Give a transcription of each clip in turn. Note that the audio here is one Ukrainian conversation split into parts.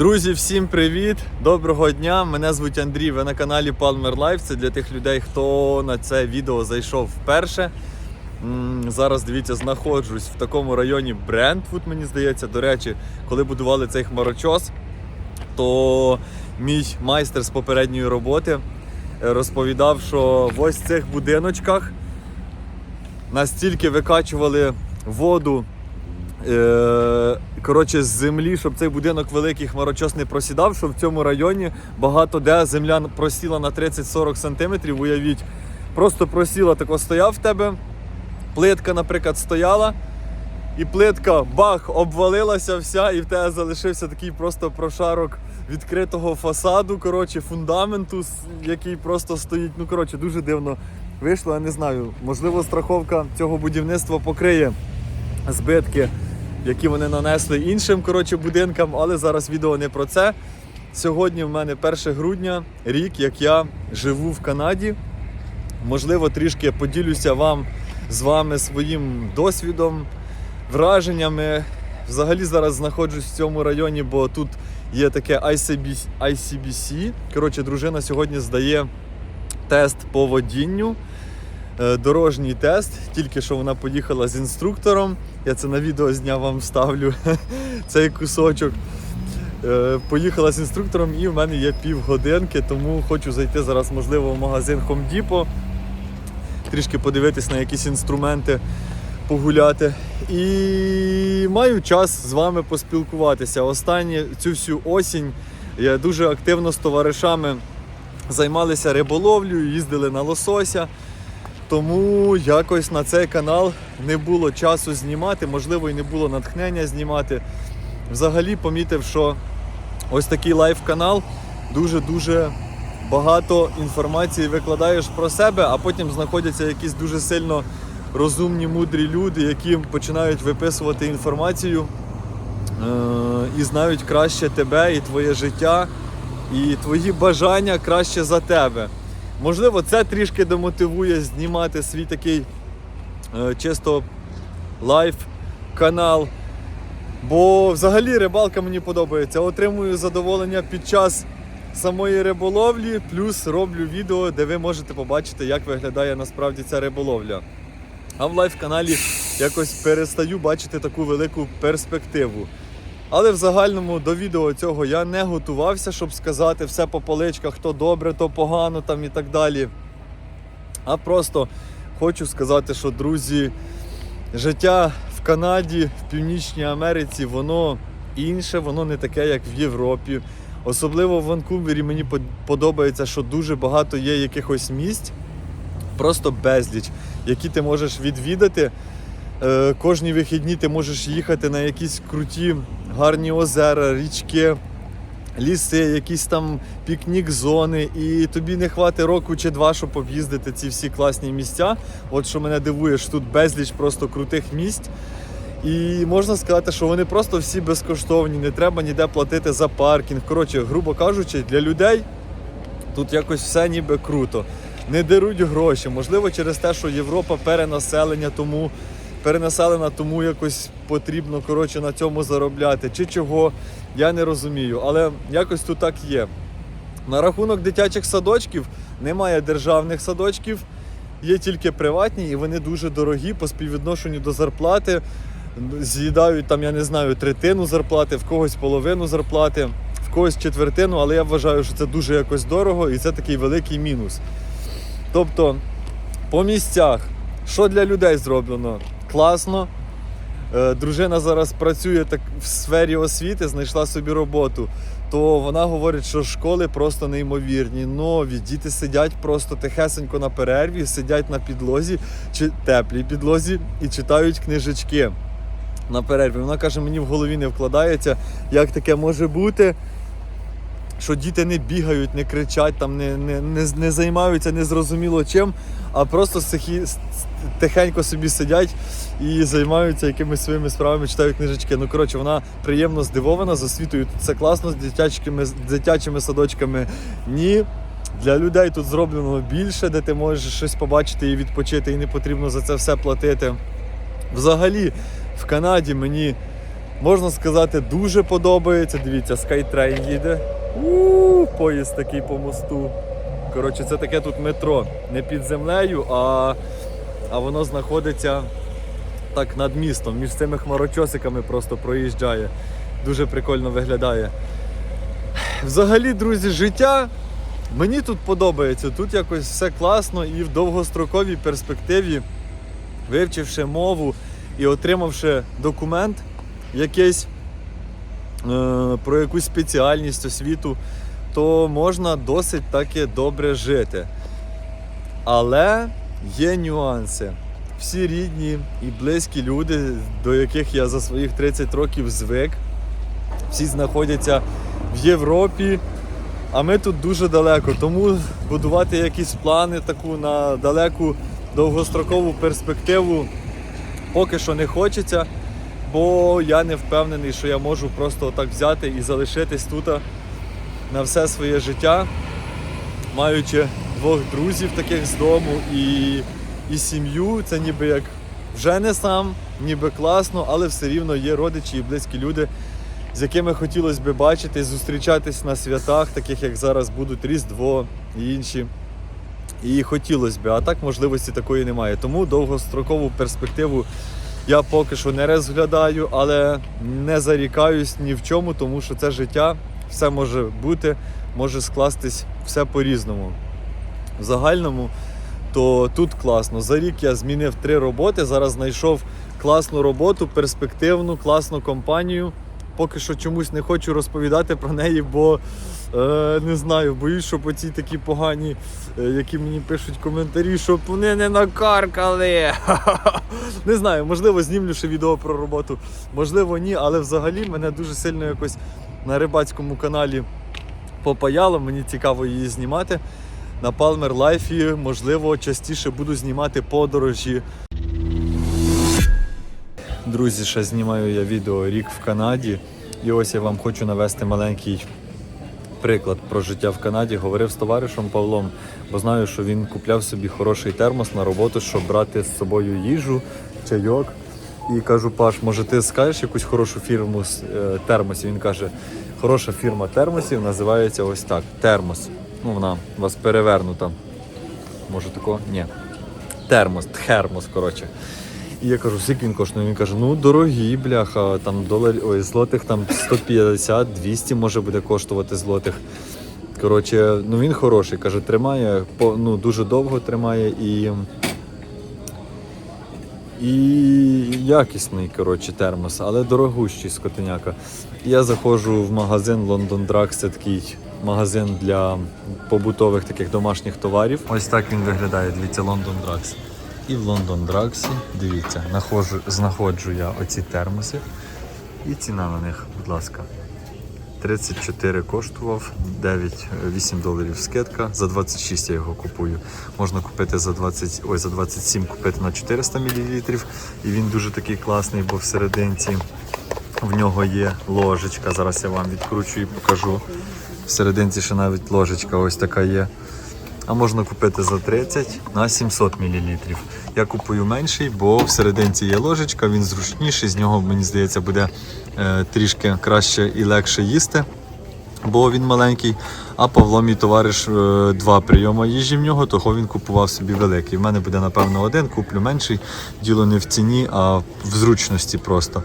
Друзі, всім привіт! Доброго дня! Мене звуть Андрій. Ви на каналі Palmer Life. Це для тих людей, хто на це відео зайшов вперше. Зараз дивіться, знаходжусь в такому районі Брентвуд, мені здається. До речі, коли будували цей хмарочос, то мій майстер з попередньої роботи е, розповідав, що в ось цих будиночках настільки викачували воду коротше, з землі, щоб цей будинок великий хмарочос не просідав, що в цьому районі багато де земля просіла на 30-40 сантиметрів. Уявіть, просто просіла, тако стояв в тебе. Плитка, наприклад, стояла, і плитка бах, обвалилася вся, і в тебе залишився такий просто прошарок відкритого фасаду, коротше, фундаменту, який просто стоїть. Ну, коротше, дуже дивно вийшло. Я не знаю. Можливо, страховка цього будівництва покриє збитки, які вони нанесли іншим коротше, будинкам, але зараз відео не про це. Сьогодні в мене 1 грудня, рік, як я живу в Канаді. Можливо, трішки поділюся вам з вами своїм досвідом, враженнями. Взагалі зараз знаходжусь в цьому районі, бо тут є таке ICBC. ICBC. Коротше, дружина сьогодні здає тест по водінню. Е, Дорожній тест, тільки що вона поїхала з інструктором. Я це на відео зняв вам вставлю цей кусочок. Е, Поїхала з інструктором і в мене є півгодинки, тому хочу зайти зараз, можливо, в магазин Home Depot, трішки подивитись на якісь інструменти, погуляти. І маю час з вами поспілкуватися. Останню цю всю осінь я дуже активно з товаришами займалися риболовлею, їздили на лосося. Тому якось на цей канал не було часу знімати, можливо, і не було натхнення знімати. Взагалі помітив, що ось такий лайв-канал дуже-дуже багато інформації викладаєш про себе, а потім знаходяться якісь дуже сильно розумні, мудрі люди, які починають виписувати інформацію е- і знають краще тебе і твоє життя, і твої бажання краще за тебе. Можливо, це трішки демотивує знімати свій такий е, чисто лайв канал. Бо взагалі рибалка мені подобається. Отримую задоволення під час самої риболовлі, плюс роблю відео, де ви можете побачити, як виглядає насправді ця риболовля. А в лайв каналі якось перестаю бачити таку велику перспективу. Але в загальному до відео цього я не готувався, щоб сказати все по поличках, то добре, то погано там і так далі. А просто хочу сказати, що друзі, життя в Канаді, в Північній Америці, воно інше, воно не таке, як в Європі. Особливо в Ванкувері мені подобається, що дуже багато є якихось місць, просто безліч, які ти можеш відвідати. Е, Кожні вихідні ти можеш їхати на якісь круті, гарні озера, річки, ліси, якісь там пікнік-зони, і тобі не хватить року чи два, щоб об'їздити ці всі класні місця. От що мене дивує, що тут безліч просто крутих місць. І можна сказати, що вони просто всі безкоштовні, не треба ніде платити за паркінг. Коротше, грубо кажучи, для людей тут якось все ніби круто. Не деруть гроші. Можливо, через те, що Європа перенаселення, тому перенаселена, тому якось потрібно коротше, на цьому заробляти. Чи чого, я не розумію. Але якось тут так є. На рахунок дитячих садочків немає державних садочків, є тільки приватні, і вони дуже дорогі по співвідношенню до зарплати. З'їдають там, я не знаю, третину зарплати, в когось половину зарплати, в когось четвертину, але я вважаю, що це дуже якось дорого і це такий великий мінус. Тобто, по місцях, що для людей зроблено? Класно. Е, Дружина зараз працює так в сфері освіти, знайшла собі роботу. То вона говорить, що школи просто неймовірні, нові. Діти сидять просто тихесенько на перерві, сидять на підлозі, чи теплій підлозі і читають книжечки на перерві. Вона каже, мені в голові не вкладається, як таке може бути. Що діти не бігають, не кричать, там не, не, не, не займаються незрозуміло чим, а просто сихі, тихенько собі сидять і займаються якимись своїми справами, читають книжечки. Ну коротше, вона приємно здивована з освітою. Все класно з дитячими, з дитячими садочками. Ні. Для людей тут зроблено більше, де ти можеш щось побачити і відпочити, і не потрібно за це все платити. Взагалі, в Канаді мені Можна сказати, дуже подобається. Дивіться, Skytrain їде. у поїзд такий по мосту. Коротше, це таке тут метро. Не під землею, а, а воно знаходиться так над містом. Між цими хмарочосиками просто проїжджає. Дуже прикольно виглядає. Взагалі, друзі, життя мені тут подобається. Тут якось все класно і в довгостроковій перспективі, вивчивши мову і отримавши документ якийсь е, про якусь спеціальність освіту, то можна досить таки добре жити. Але є нюанси. Всі рідні і близькі люди, до яких я за своїх 30 років звик, всі знаходяться в Європі, а ми тут дуже далеко. Тому будувати якісь плани таку на далеку довгострокову перспективу поки що не хочеться, бо я не впевнений, що я можу просто так взяти і залишитись тут на все своє життя, маючи двох друзів таких з дому і, і сім'ю. Це ніби як вже не сам, ніби класно, але все рівно є родичі і близькі люди, з якими хотілося б бачити, зустрічатись на святах, таких як зараз будуть Різдво і інші. І хотілося б, а так можливості такої немає. Тому довгострокову перспективу я поки що не розглядаю, але не зарікаюсь ні в чому, тому що це життя, все може бути, може скластись все по-різному. В загальному, то тут класно. За рік я змінив три роботи. Зараз знайшов класну роботу, перспективну, класну компанію. Поки що чомусь не хочу розповідати про неї, бо е, не знаю, боюсь, щоб оці такі погані, е, які мені пишуть коментарі, щоб вони не накаркали. Не знаю, можливо, знімлю ще відео про роботу, можливо, ні, але взагалі мене дуже сильно якось на рибацькому каналі попаяло. Мені цікаво її знімати. На Palmer Life, можливо, частіше буду знімати подорожі. Друзі, ще знімаю я відео рік в Канаді. І ось я вам хочу навести маленький приклад про життя в Канаді. Говорив з товаришем Павлом, бо знаю, що він купляв собі хороший термос на роботу, щоб брати з собою їжу, чайок. І кажу, Паш, може ти скажеш якусь хорошу фірму з е, термосів? Він каже, хороша фірма термосів називається ось так. Термос. Ну, вона у вас перевернута. Може такого? Ні. Термос, тхермос, коротше. І я кажу, скільки він коштує? Він каже, ну дорогі, бляха, там доларів, ой, злотих там 150, 200 може буде коштувати злотих. Коротше, ну він хороший, каже, тримає, ну, дуже довго тримає і. І якісний, коротше, термос, але дорогущий скотиняка. Я заходжу в магазин London Drugs, це такий магазин для побутових таких домашніх товарів. Ось так він виглядає, дивіться, London Drugs. І в London Drugs, дивіться, знаходжу, знаходжу я оці термоси. І ціна на них, будь ласка. 34 коштував, 9, 8 доларів скидка. За 26 я його купую. Можна купити за 20, ой, за 27 купити на 400 мл. І він дуже такий класний, бо всерединці в нього є ложечка. Зараз я вам відкручу і покажу. Всерединці ще навіть ложечка ось така є. А можна купити за 30 на 700 мл. Я купую менший, бо всерединці є ложечка, він зручніший, з нього, мені здається, буде е, трішки краще і легше їсти, бо він маленький. А Павло, мій товариш, е, два прийоми їжі в нього, того він купував собі великий. В мене буде, напевно, один, куплю менший. Діло не в ціні, а в зручності просто.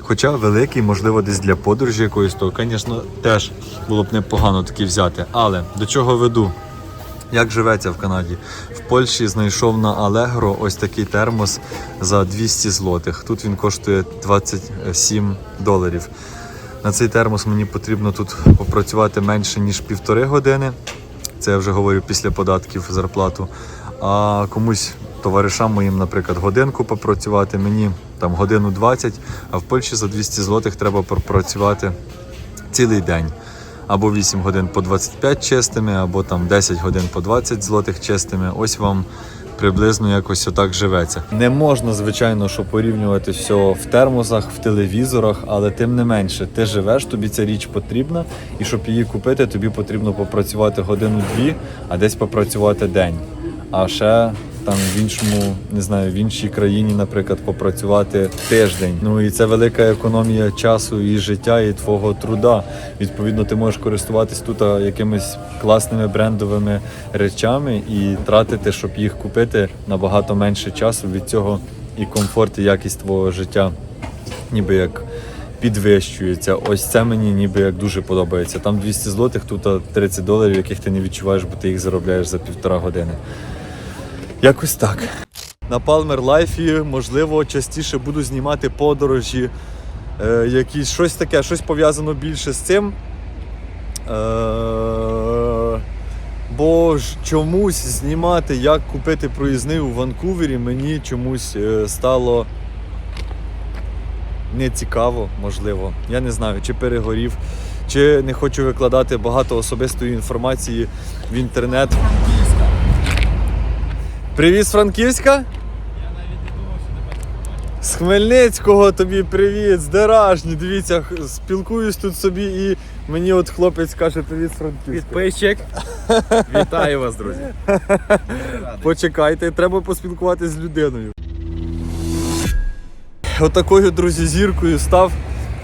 Хоча великий, можливо, десь для подорожі якоїсь, то, звісно, теж було б непогано такий взяти. Але до чого веду? Як живеться в Канаді? В Польщі знайшов на Allegro ось такий термос за 200 злотих. Тут він коштує 27 доларів. На цей термос мені потрібно тут попрацювати менше ніж півтори години. Це я вже говорю після податків зарплату. А комусь товаришам моїм, наприклад, годинку попрацювати, мені там годину 20, а в Польщі за 200 злотих треба пропрацювати цілий день. Або 8 годин по 25 чистими, або там 10 годин по 20 злотих чистими. Ось вам приблизно якось отак живеться. Не можна, звичайно, що порівнювати все в термосах, в телевізорах, але тим не менше, ти живеш, тобі ця річ потрібна, і щоб її купити, тобі потрібно попрацювати годину-дві, а десь попрацювати день. А ще там в іншому, не знаю, в іншій країні, наприклад, попрацювати тиждень. Ну і це велика економія часу і життя, і твого труда. Відповідно, ти можеш користуватись тут якимись класними брендовими речами і тратити, щоб їх купити набагато менше часу. Від цього і комфорт, і якість твого життя, ніби як підвищується. Ось це мені ніби як дуже подобається. Там 200 злотих, тут а, 30 доларів, яких ти не відчуваєш, бо ти їх заробляєш за півтора години. Якось так. На Palmer Life, можливо, частіше буду знімати подорожі, е, якісь щось таке, щось пов'язано більше з цим. Е, бо ж чомусь знімати, як купити проїзний у Ванкувері, мені чомусь е, стало не цікаво, можливо. Я не знаю, чи перегорів, чи не хочу викладати багато особистої інформації в інтернет. Привіт з Франківська? З Хмельницького тобі привіт, з Деражні. Дивіться, спілкуюсь тут собі і мені от хлопець каже привіт з Франківська. Підписчик. Вітаю вас, друзі. Почекайте, треба поспілкуватися з людиною. Отакою, друзі, зіркою став,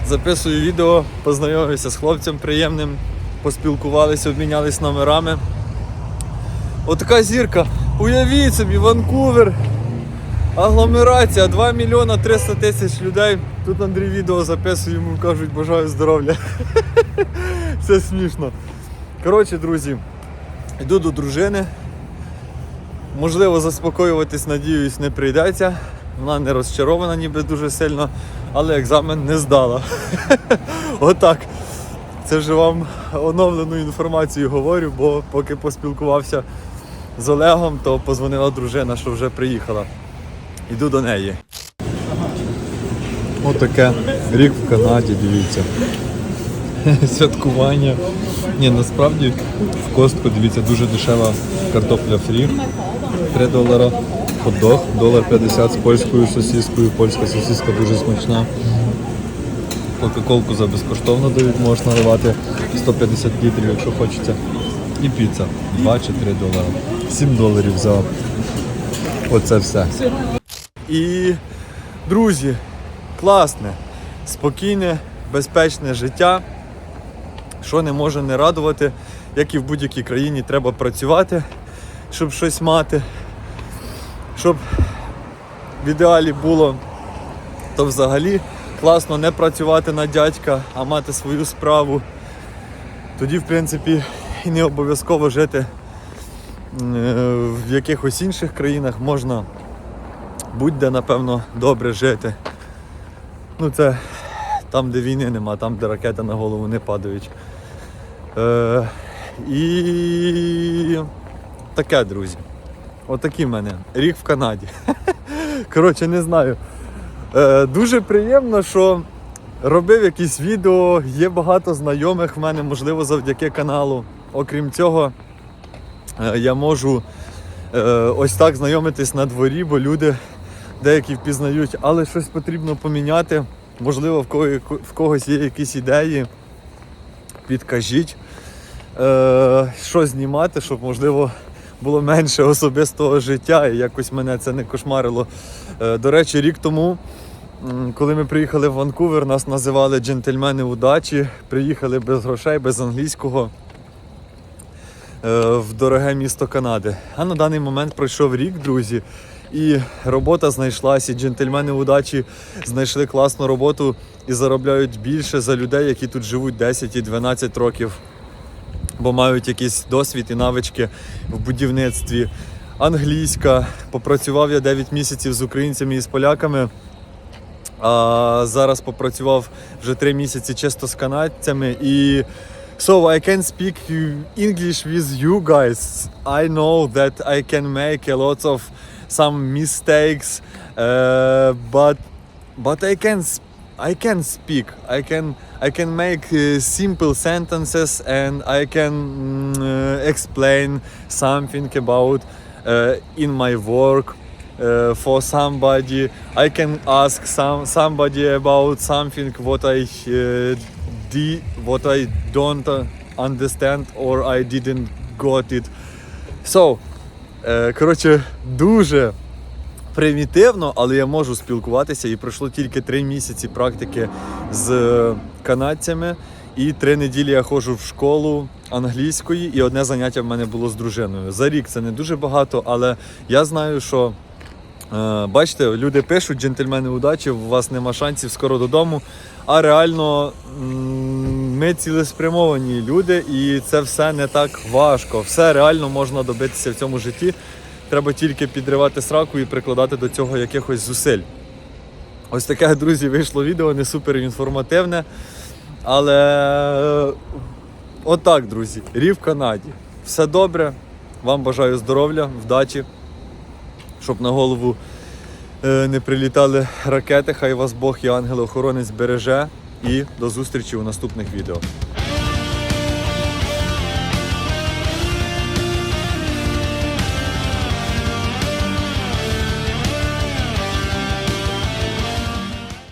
записую відео, познайомився з хлопцем приємним, поспілкувалися, обмінялись номерами. Отака зірка. Уявіть собі, Ванкувер. Агломерація, 2 мільйона 300 тисяч людей. Тут Андрій відео записує, йому кажуть, бажаю здоров'я. Це смішно. Коротше, друзі, йду до дружини. Можливо, заспокоюватись, надіюсь, не прийдеться. Вона не розчарована ніби дуже сильно, але екзамен не здала. Отак. Це вже вам оновлену інформацію говорю, бо поки поспілкувався з Олегом, то позвонила дружина, що вже приїхала. Йду до неї. Отаке. Рік в Канаді, дивіться. Святкування. Ні, насправді в костку, дивіться, дуже дешева картопля фрі. 3 долара. Хот-дог, долар 50 з польською сосіскою. Польська сосіска дуже смачна. Кока-колку за безкоштовно дають, можеш наливати 150 літрів, якщо хочеться. І піца 2 чи 3 долари. 7 доларів за оце все. І, друзі, класне, спокійне, безпечне життя, що не може не радувати, як і в будь-якій країні треба працювати, щоб щось мати. Щоб в ідеалі було, то взагалі класно не працювати на дядька, а мати свою справу. Тоді, в принципі, і не обов'язково жити в якихось інших країнах можна будь-де, напевно, добре жити. Ну це там, де війни нема, там, де ракети на голову не падають. Е, і таке, друзі. Отакий в мене. Рік в Канаді. Коротше, не знаю. Е, дуже приємно, що робив якісь відео, є багато знайомих в мене, можливо, завдяки каналу. Окрім цього, е, я можу е, ось так знайомитись на дворі, бо люди деякі впізнають, але щось потрібно поміняти. Можливо, в, кого, в когось є якісь ідеї. Підкажіть, е, що знімати, щоб можливо було менше особистого життя і якось мене це не кошмарило. Е, до речі, рік тому, коли ми приїхали в Ванкувер, нас називали джентльмени удачі. Приїхали без грошей, без англійського е, в дороге місто Канади. А на даний момент пройшов рік, друзі. І робота знайшлася, джентльмени удачі знайшли класну роботу і заробляють більше за людей, які тут живуть 10 і 12 років бо мають якийсь досвід і навички в будівництві. Англійська. Попрацював я 9 місяців з українцями і з поляками. А зараз попрацював вже 3 місяці чисто з канадцями. І so I can speak English with you guys. I know that I can make a lot of some mistakes, uh, but but I can I can speak. I can I can make uh, simple sentences and I can mm, uh, explain something about uh, in my work uh, for somebody. I can ask some somebody about something what I uh, di- what I don't understand or I didn't got it. So Е, коротше, дуже примітивно, але я можу спілкуватися. І пройшло тільки три місяці практики з канадцями. І три неділі я ходжу в школу англійської, і одне заняття в мене було з дружиною. За рік це не дуже багато, але я знаю, що е, бачите, люди пишуть, джентльмени удачі, у вас нема шансів скоро додому. А реально ми цілеспрямовані люди, і це все не так важко. Все реально можна добитися в цьому житті. Треба тільки підривати сраку і прикладати до цього якихось зусиль. Ось таке, друзі, вийшло відео, не супер інформативне. Але е, отак, друзі, рів Канаді. Все добре. Вам бажаю здоров'я, вдачі, щоб на голову не прилітали ракети. Хай вас Бог і ангел-охоронець береже. І до зустрічі у наступних відео.